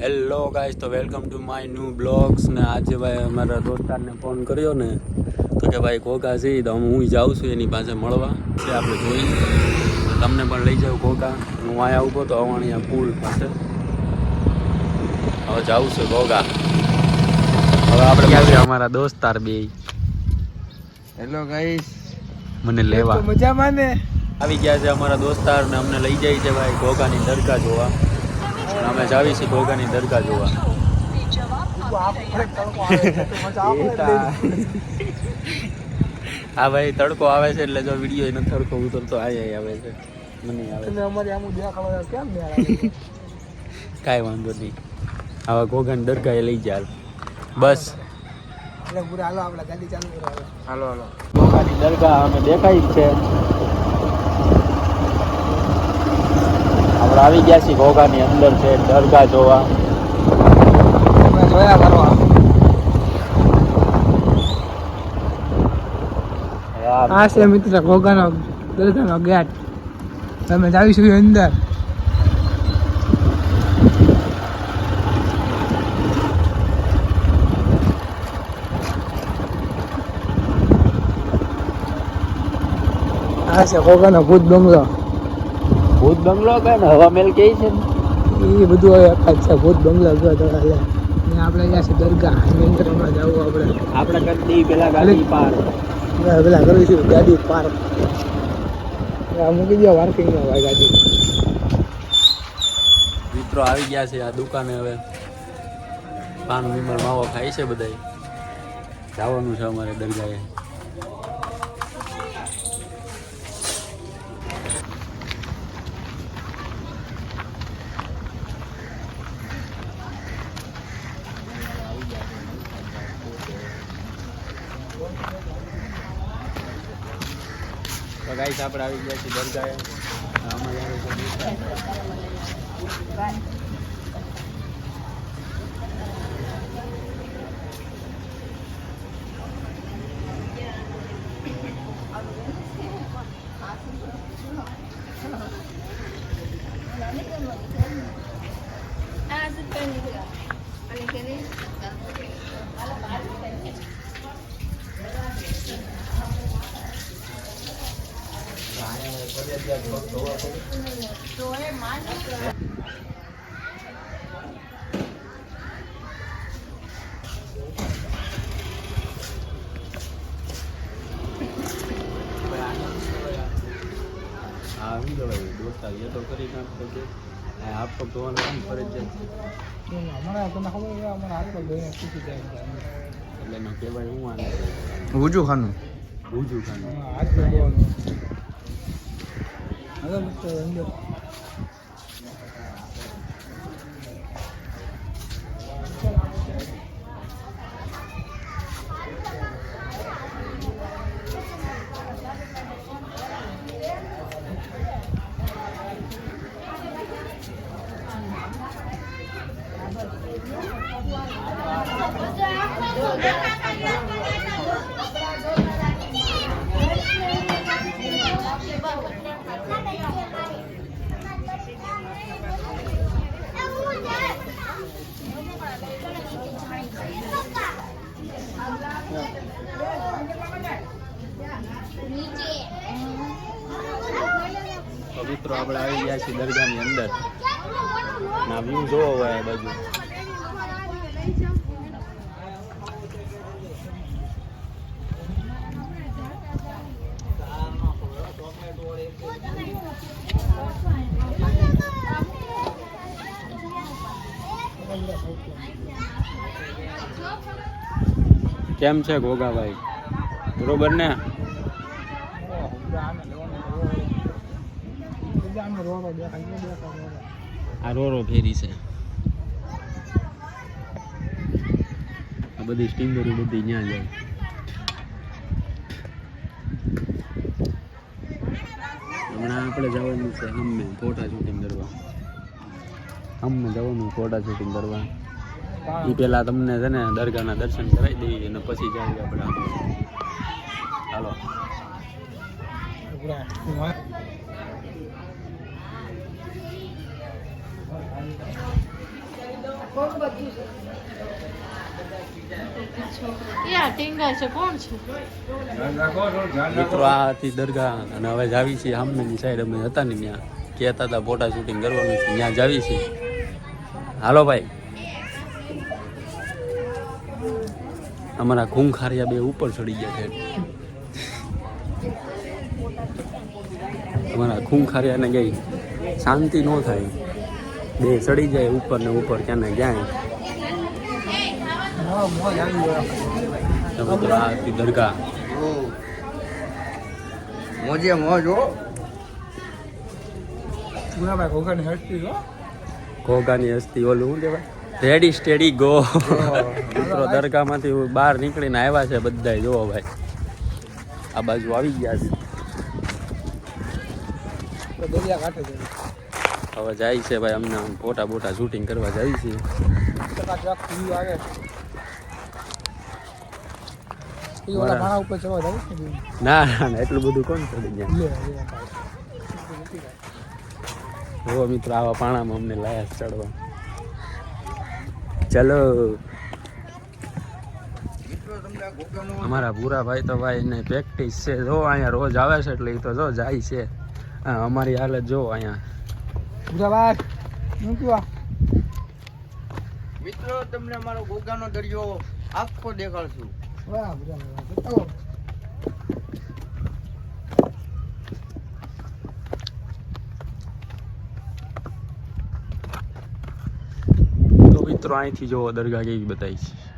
Hello guys તો welcome to my new vlogs ને આજે ભાઈ અમારા દોસ્તારને ફોન કર્યો ને તો કે ભાઈ ઘોઘા છે તો હું જાઉં છું એની પાસે મળવા. તે આપણે જોઈ. તમને પણ લઈ જાઉં ઘોઘા હું અહીંયા ઊભો તો અવાણિયા પુલ પાસે. હવે જાઉં છું ઘોઘા હવે આપણે છે? અમારા દોસ્તાર બે. હેલો ગાઈસ મને લેવા. મજામાં ને? આવી ગયા છે અમારા દોસ્તાર ને અમને લઈ જાય છે ભાઈ ઘોઘાની દરગાહ જોવા. અને અમે જાવી છીએ ઘોઘાની દરગાહ જોવા. હા ભાઈ તડકો આવે છે એટલે જો વીડિયો એનો તડકો ઉતરતો આય આવે છે. મને આવે છે. આમ દેખાડવા કેમ ને કાંઈ વાંધો નહીં. આવા ઘોઘાની દરગાહે લઈ જાય બસ. હાલો આપણે ગાડી ચાલુ કરો હાલો હાલો દરગાહ અમે દેખાય જ છે. આપણે આવી ગયા છીએ ઘોઘાની અંદર છે દરગાહ જોવા. તમે જોયા કરવા આ છે મિત્ર ઘોઘાનો દરગાહનો ગેટ. તમે જાવીશું અંદર. આ છે ઘોઘાનો ભૂત બંગલો. ભૂત બંગલો કે ને હવા મહેલ કે છે ને? એ બધું હવે અચ્છા છે ભૂત બંગલો ગયો તો હાલે ને આપણે અહીંયા છે દરગાહ હમણાં જવું આપણે. આપણે કરી દઈએ પેલા ગાડી પાર. પેલા કરીશું ગાડી પાર્ક મૂકી દો પાર્કિંગમાં ભાઈ ગાડી. મિત્રો આવી ગયા છે આ દુકાને હવે. પાન વિમર માવો ખાય છે બધાય. જવાનું છે અમારે દરગાહે. તો ગાઈસ આપણે આવી ગયા છીએ દરગાહે. હા શું કહેવાય દોસ્તાર એ તો કરી નાખતો છે આપ પગ ધોવાનું ફરજિયાત છે અમારા તમને ખબર અમારા હાથ ધોઈને પૂછી જાય એટલે એનો કહેવાય હું આને ઉજુ ખાનું. ઊંચું ખાનું. હાથ ધોવાનું અંદર. તો આપણે આવી ગયા છીએ દરગાહની અંદર. ના વ્યૂ જોવો હોય આ બાજુ. કેમ છે ગોગાભાઈ? બરોબર ને? આ રોરો ફેરી છે. આ બધી સ્ટીમરો બધી ત્યાં જાય. હમણાં આપણે જવાનું છે હમને ફોટા શૂટિંગ કરવા. હમને જવાનું ફોટા શૂટિંગ કરવા. એ પેલા તમને છે ને દરગાહના દર્શન કરાવી દઈએ અને પછી જાય આપણે હાલો બહુ બધું છે એ આ ટીંગા છે કોણ છે મિત્રો આ હતી દરગાહ અને હવે જાવી છીએ સામેની સાઈડ અમે હતા ને ત્યાં. કહેતા હતા ફોટા શૂટિંગ કરવાનું છે ત્યાં જાવી છીએ. હાલો ભાઈ. અમારા ખૂંખારિયા બે ઉપર ચડી ગયા છે. અમારા ખૂંખારિયાને ગઈ શાંતિ ન થાય. બે ચડી જાય ઉપર ને ઉપર ક્યાં ને ક્યાંય દરગાહ. મોજે મોજ ઘોઘાની હસ્તી હો. ઘોઘાની હસ્તી ઓલું શું કહેવાય? રેડી સ્ટેડી ગો મિત્રો દરગાહમાંથી બહાર નીકળીને આવ્યા છે બધા જોવો ભાઈ. આ બાજુ આવી ગયા છે. દરિયા કાંઠે છે. હવે જાય છે ભાઈ અમને ફોટા બોટા શૂટિંગ કરવા જાય છે. ને? ના ના એટલું બધું કોણ ચડી ગયા જો મિત્રો આવા પાણામાં અમને લાયા ચડવા. ચલો. અમારા ભૂરા ભાઈ તો ભાઈ એને પ્રેક્ટિસ છે. જો અહીંયા રોજ આવે છે એટલે એ તો જો જાય છે. હા, અમારી હાલત જો અહીંયા ગુનાભાઈ શું કહેવા? મિત્રો તમને અમારો ગોગાનો દરિયો આખો દેખાડશું. વાહ તો મિત્રો અહીંથી જો દરગાહ કેવી બતાવી છે.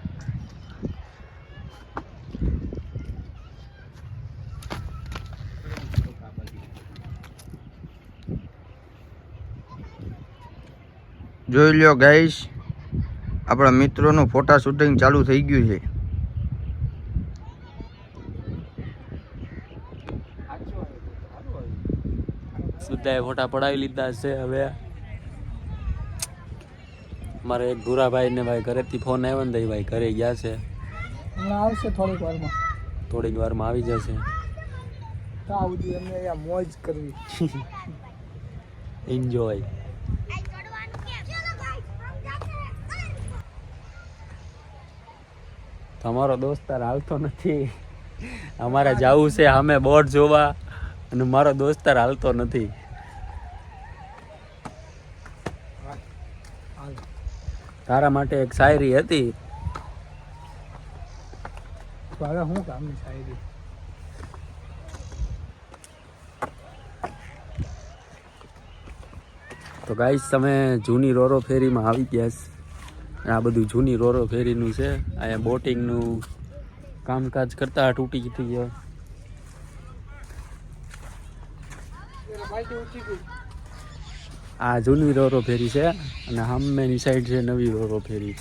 જોઈ લ્યો ગાઈશ આપણા મિત્રોનું ફોટા શૂટિંગ ચાલુ થઈ ગયું છે. બધાએ ફોટા પડાવી લીધા છે હવે. મારે એક ભૂરાભાઈ ને ભાઈ ઘરેથી ફોન આવ્યો ને ભાઈ ઘરે ગયા છે. આવશે થોડીક વારમાં. થોડીક વારમાં આવી જશે. તો આવું જોઈએ એમને મોજ કરવી. એન્જોય તમારો દોસ્તાર હાલતો નથી. અમારે જવું છે અમે બોર્ડ જોવા અને મારો દોસ્તાર હાલતો નથી. તારા માટે એક શાયરી હતી. શું કામની શાયરી? તો ગાઈસ તમે જૂની રોરો ફેરીમાં આવી ગયા આ બધું જૂની રોરો ફેરીનું છે. અહીંયા બોટિંગનું કામકાજ કરતા તૂટી થઈ ગયો. આ જૂની રોરો ફેરી છે અને હામેની સાઈડ છે નવી રોરો ફેરી.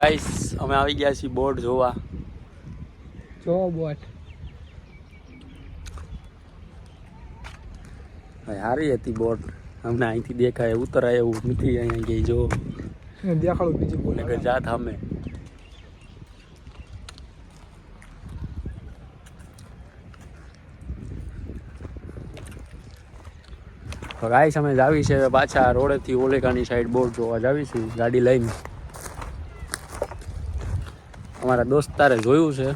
ગાઈસ અમે આવી ગયા છીએ બોટ જોવા. જો બોટ. સારી હતી બોટ. અમને અહીંથી દેખાય ઉતરાય એવું નથી અહીંયા ગઈ જો. દેખાડું બીજું બોલે. કે જાત અમે તો ગાઈસ અમે જાવી છે પાછા રોડેથી ઓલેકાની સાઈડ બોટ જોવા જાવીશું ગાડી લઈને. અમારા દોસ્તારે જોયું છે.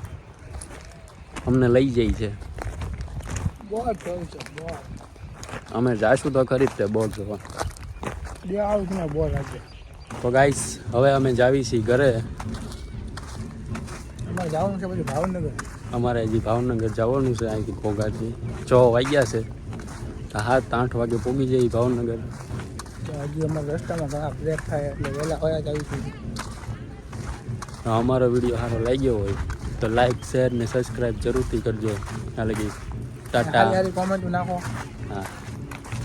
અમને લઈ જાય છે. બોટ છે બોટ અમે જાશું તો ખરી જ તે બોલ જોવા દેખાડું છે ને બોલ આજે. તો ગાઈસ હવે અમે જાવી છીએ ઘરે. અમારે જવાનું છે પછી ભાવનગર. અમારે હજી ભાવનગર જવાનું છે અહીંથી ઘોઘાથી. છ વાગ્યા છે. હા આઠ વાગે પહોંચી જઈએ ભાવનગર. હજી અમારા રસ્તામાં ઘણા બ્રેક થાય એટલે વહેલા હોયા જ આવી અમારો વીડિયો સારો લાગ્યો હોય તો લાઈક શેર ને સબસ્ક્રાઈબ જરૂરથી કરજો. હાલે કે ટાટા. કોમેન્ટ નાખો. હા.